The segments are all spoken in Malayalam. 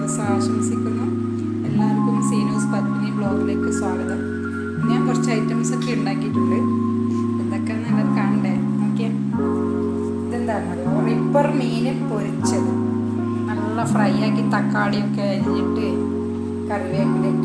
ദിവസം ആശംസിക്കുന്നു എല്ലാവർക്കും സീനൂസ് പത്മിനി ബ്ലോഗിലേക്ക് സ്വാഗതം. ഞാൻ കുറച്ച് ഐറ്റംസ് ഒക്കെ ഉണ്ടാക്കിയിട്ടുണ്ട്. ഇതൊക്കെ നല്ല കാണണ്ടേ? ഓക്കെ. ഇതെന്താണെന്നറിയോ റിപ്പർ മീൻ പൊരിച്ചത്. നല്ല ഫ്രൈ ആക്കി തക്കാളിയൊക്കെ അരിഞ്ഞിട്ട് കറിവേപ്പിലൊക്കെ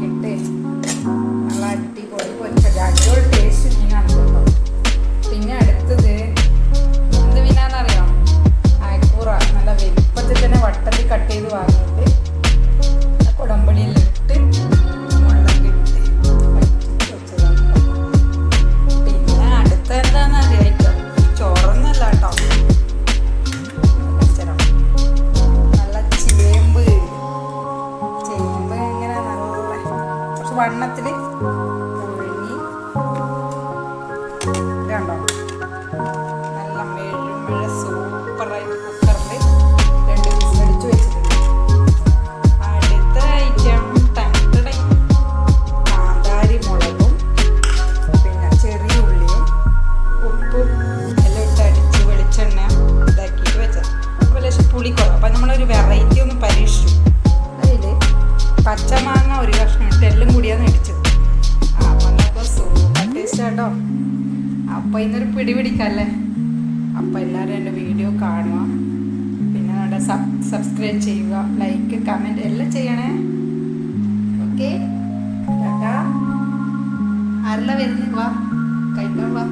വണ്ണത്തിൽ പുഴുങ്ങി ഇത് കണ്ടോ നല്ല മെഴുമെഴ സൂപ്പറായിട്ട് കുക്കറിൽ രണ്ട് അടുത്ത ഐറ്റം കാന്താരി മുളകും പിന്നെ ചെറിയ ഉള്ളിയും വെളിച്ചെണ്ണ പുളി നമ്മളൊരു വെറൈറ്റി കേട്ടോ അപ്പോൾ ഇന്നൊരു പിടി പിടിക്കല്ലേ? അപ്പോൾ എല്ലാവരും എന്റെ വീഡിയോ കാണുക. പിന്നെ നമ്മുടെ സബ്സ്ക്രൈബ് ചെയ്യുക ലൈക്ക് കമന്റ് എല്ലാം ചെയ്യണേ. ഓക്കെ ടാറ്റാ. ആരെല്ലാം വരുന്നു? വാ. കഴിക്കാൻ വാ.